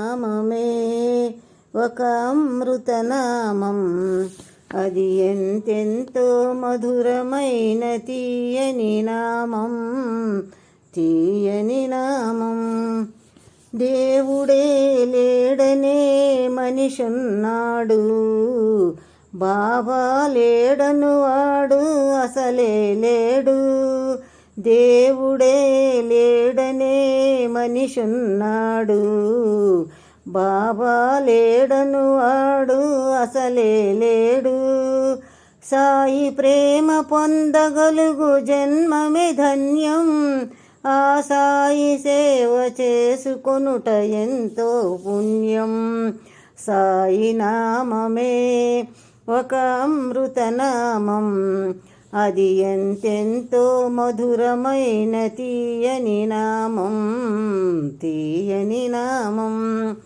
నామమే ఒక అమృతనామం. అది ఎంతెంతో మధురమైన తీయని నామం. తీయని నామం. దేవుడే లేడనే మనిషున్నాడు. బాబా లేడను వాడు అసలే లేడు. దేవుడే లేడనే మనిషున్నాడు. బాబా లేడను వాడు అసలే లేడు. సాయి ప్రేమ పొందగలుగు జన్మమే ధన్యం. ఆ సాయి సేవ చేసుకొనుట ఎంతో పుణ్యం. సాయి నామమే ఒక అమృతనామం. అది ఎంతెంతో మధురమైన తీయని నామం తీయని నామం.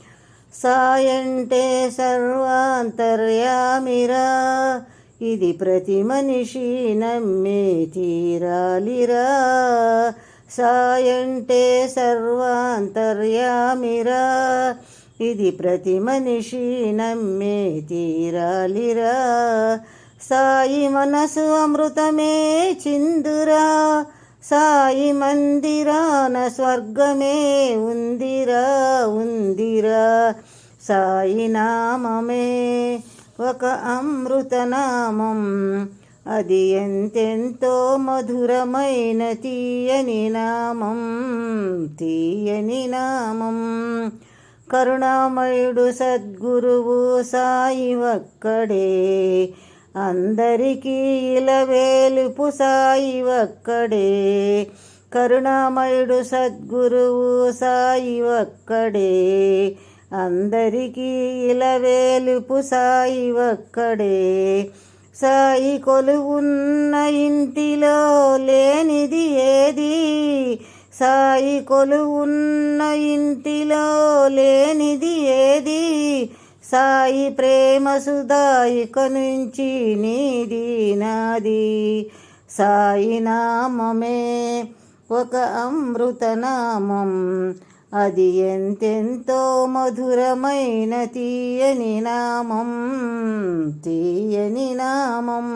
సాయంటే సర్వాంతర్యామిరా ఇది ప్రతి మనిషి నమ్మే తీరాలిరా. సాయంటే సర్వాంతర్యామిరా ఇది ప్రతి మనిషి నమ్మే తీరాలిరా. సాయి మనసు అమృతమే చిందురా సాయి మందిరాన స్వర్గమే ఉందిరా ఉందిరా. సాయి నామమే ఒక అమృతనామం అది ఎంతెంతో మధురమైన తీయని నామం తీయని నామం. కరుణామయుడు సద్గురువు సాయి ఒక్కడే. అందరికీ ఇలవేలుపు సాయి ఒక్కడే. కరుణామయుడు సద్గురువు సాయి ఒక్కడే. అందరికీ ఇలవేలుపు సాయి ఒక్కడే. సాయి కొలువున్న ఇంటిలో లేనిది ఏది? సాయి కొలువున్న ఇంటిలో లేనిది ఏది? సాయి ప్రేమ సుదాయిక నుంచి నీది నాది. సాయి నామమే ఒక అమృతనామం అది ఎంతెంతో మధురమైన తీయని నామం. తీయని నామం.